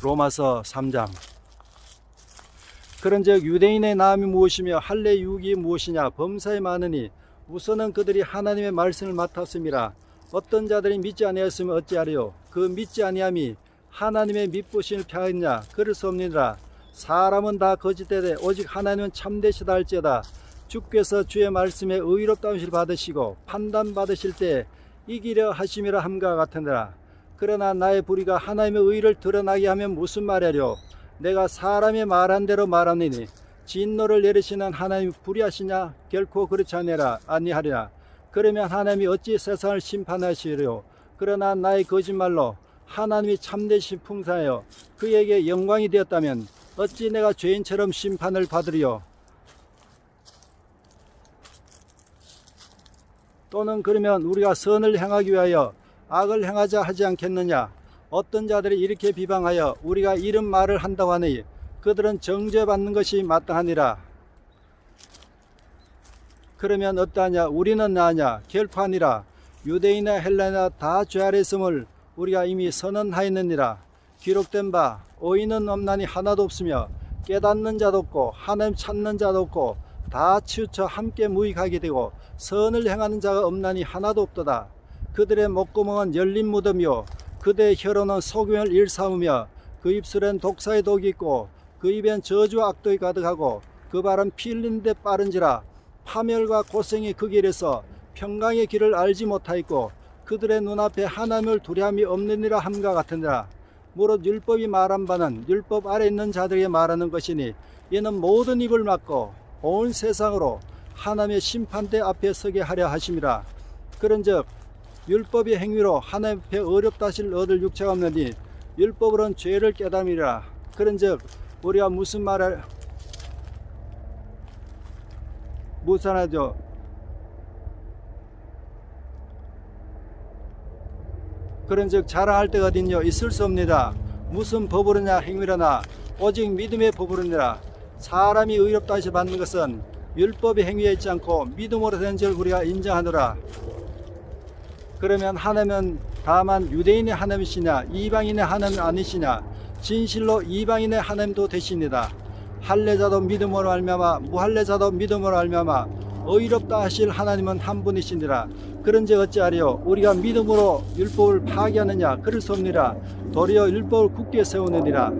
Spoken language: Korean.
로마서 3장. 그런즉 유대인의 나음이 무엇이며 할례 유익이 무엇이냐? 범사에 많으니 우선은 그들이 하나님의 말씀을 맡았음이라. 어떤 자들이 믿지 아니하였으면 어찌하리요? 그 믿지 아니함이 하나님의 믿부심을 펴겠냐? 그럴 수 없느니라. 사람은 다 거짓되되 오직 하나님은 참되시다 할지어다. 주께서 주의 말씀에 의롭다우실 받으시고 판단 받으실 때 이기려 하심이라 함과 같으니라 그러나 나의 불의가 하나님의 의를 드러나게 하면 무슨 말이랴 내가 사람의 말한 대로 말하느니 진노를 내리시는 하나님 불의하시냐? 결코 그렇지 아니라 아니하리라. 그러면 하나님이 어찌 세상을 심판하시리요? 그러나 나의 거짓말로 하나님이 참되신 풍사하여 그에게 영광이 되었다면 어찌 내가 죄인처럼 심판을 받으리요? 또는 그러면 우리가 선을 행하기 위하여 악을 행하자 하지 않겠느냐? 어떤 자들이 이렇게 비방하여 우리가 이런 말을 한다고 하니 그들은 정죄받는 것이 마땅하니라. 그러면 어떠하냐? 우리는 나으냐? 결코 아니라. 유대인이나 헬라나 다 죄 아래 있음을 우리가 이미 선언하였느니라. 기록된 바 오이는 없나니 하나도 없으며 깨닫는 자도 없고 하나님 찾는 자도 없고 다 치우쳐 함께 무익하게 되고 선을 행하는 자가 없나니 하나도 없도다 그들의 목구멍은 열린 무덤이요. 그들의 혀로는 속임을 일삼으며 그 입술엔 독사의 독이 있고 그 입엔 저주와 악독이 가득하고 그 발은 피 흘리는 데 빠른지라 파멸과 고생이 그 길에서 평강의 길을 알지 못하였고 그들의 눈앞에 하나님을 두려움이 없느니라 함과 같으니라. 무릇 율법이 말한 바는 율법 아래 있는 자들에게 말하는 것이니 이는 모든 입을 막고 온 세상으로 하나님의 심판대 앞에 서게 하려 하심이라. 그런즉 율법의 행위로 하나님 앞에 어렵다 하실 얻을 육체가 없느니 율법으로는 죄를 깨달음이라. 그런즉 우리가 무슨 말을 무슨 하죠? 그런즉 자랑할 때가 어딨냐 있을 수 없니다. 무슨 법으로냐? 행위로나. 오직 믿음의 법으로니라. 사람이 의롭다 하시 받는 것은 율법의 행위에 있지 않고 믿음으로 된줄 우리가 인정하노라 그러면 하나님은 다만 유대인의 하나님이시냐 이방인의 하나님 아니시냐 진실로 이방인의 하나님도 되십니다. 할례자도 믿음으로 알며마 무할례자도 믿음으로 알며마 어이롭다 하실 하나님은 한 분이시니라. 그런지 어찌하리요? 우리가 믿음으로 율법을 파괴하느냐? 그럴 수 없니라. 도리어 율법을 굳게 세우느니라.